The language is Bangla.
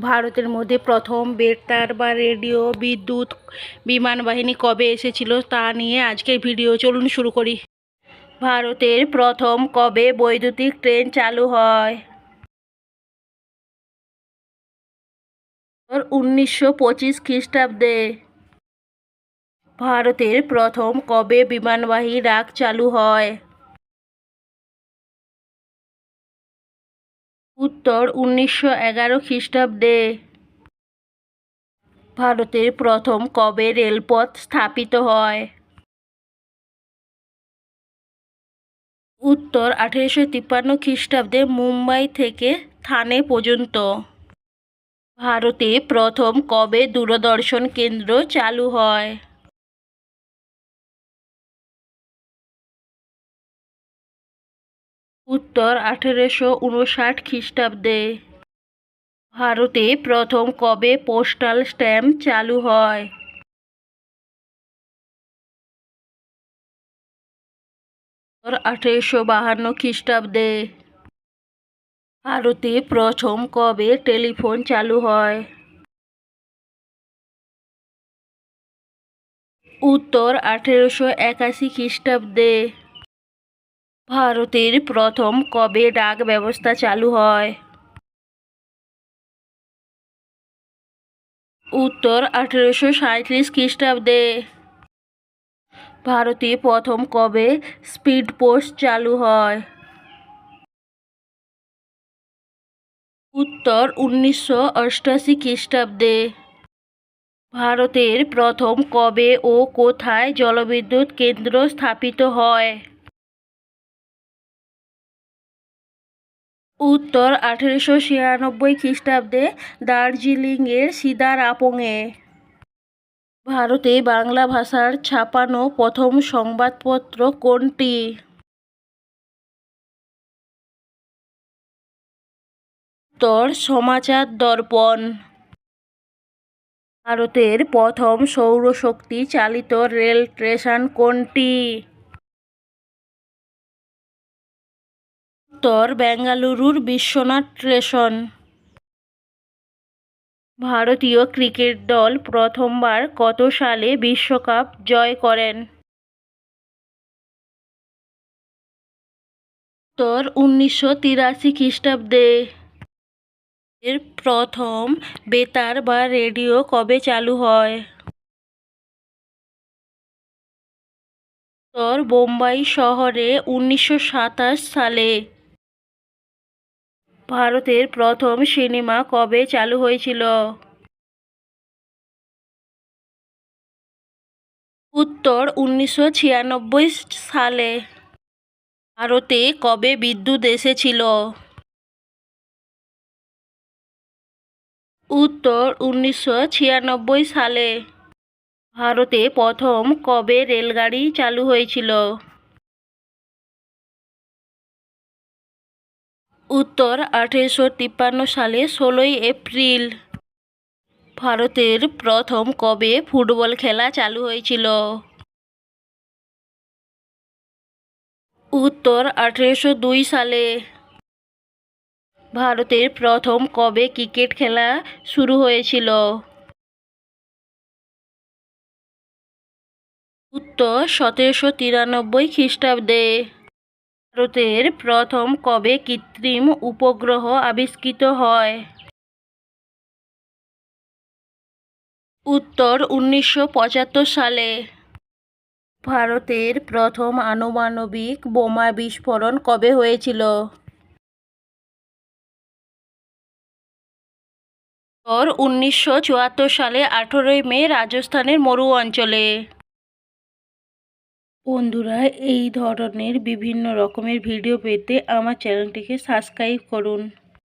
ভারতের মধ্যে প্রথম বেতার বা রেডিও, বিদ্যুৎ, বিমান বাহিনী কবে এসেছিল তা নিয়ে আজকের ভিডিও। চলুন শুরু করি। ভারতের প্রথম কবে বৈদ্যুতিক ট্রেন চালু হয়? উনিশশো পঁচিশ খ্রিস্টাব্দে। ভারতের প্রথম কবে বিমানবাহী ডাক চালু হয়? উত্তর উনিশশো এগারো খ্রিস্টাব্দে। ভারতের প্রথম কবে রেলপথ স্থাপিত হয়? উত্তর আঠেরোশো তিপ্পান্ন খ্রিস্টাব্দে মুম্বাই থেকে থানে পর্যন্ত। ভারতে প্রথম কবে দূরদর্শন কেন্দ্র চালু হয়? উত্তর আঠেরোশো উনষাট খ্রিস্টাব্দে। ভারতে প্রথম কবে পোস্টাল স্ট্যাম্প চালু হয়? আঠেরোশো বাহান্ন খ্রিস্টাব্দে। ভারতে প্রথম কবে টেলিফোন চালু হয়? উত্তর আঠেরোশো একাশি খ্রিস্টাব্দে। ভারতের প্রথম কবে ডাক ব্যবস্থা চালু হয়? উত্তর আঠেরোশো সাঁইত্রিশ খ্রিস্টাব্দে। ভারতে প্রথম কবে স্পিড পোস্ট চালু হয়? উত্তর উনিশশো অষ্টাশি খ্রিস্টাব্দে। ভারতের প্রথম কবে ও কোথায় জলবিদ্যুৎ কেন্দ্র স্থাপিত হয়? উত্তর আঠেরোশো ছিয়ানব্বই খ্রিস্টাব্দে দার্জিলিংয়ের সিদারাপংয়ে। ভারতে বাংলা ভাষার ছাপানো প্রথম সংবাদপত্র কোনটি? উত্তর, সমাচার দর্পণ। ভারতের প্রথম সৌরশক্তি চালিত রেল স্টেশন কোনটি? উত্তর বেঙ্গালুরুর বিশ্বনাথ স্টেশন। ভারতীয় ক্রিকেট দল প্রথমবার কত সালে বিশ্বকাপ জয় করেন? উত্তর উনিশশো তিরাশি খ্রিস্টাব্দে। এর প্রথম বেতার বা রেডিও কবে চালু হয়? উত্তর বোম্বাই শহরে উনিশশো সাতাশ সালে। ভারতের প্রথম সিনেমা কবে চালু হয়েছিল? উত্তর উনিশশো ছিয়ানব্বই সালে। ভারতে কবে বিদ্যুৎ এসেছিল? উত্তর উনিশশো ছিয়ানব্বই সালে। ভারতে প্রথম কবে রেলগাড়ি চালু হয়েছিল? উত্তর আঠেরোশো তিপ্পান্ন সালে ষোলোই এপ্রিল ভারতের প্রথম কবে ফুটবল খেলা চালু হয়েছিল? উত্তর আঠেরোশো দুই সালে ভারতের প্রথম কবে ক্রিকেট খেলা শুরু হয়েছিল? উত্তর সতেরোশো তিরানব্বই খ্রিস্টাব্দে ভারতের প্রথম কবে কৃত্রিম উপগ্রহ আবিষ্কৃত হয়? উত্তর উনিশশো পঁচাত্তর সালে। ভারতের প্রথম আনুমানবিক বোমা বিস্ফোরণ কবে হয়েছিল? উনিশশো সালে আঠেরোই মে রাজস্থানের মরু অঞ্চলে। বন্ধুরা এই ধরনের বিভিন্ন রকমের ভিডিও পেতে আমার চ্যানেলটিকে সাবস্ক্রাইব করুন।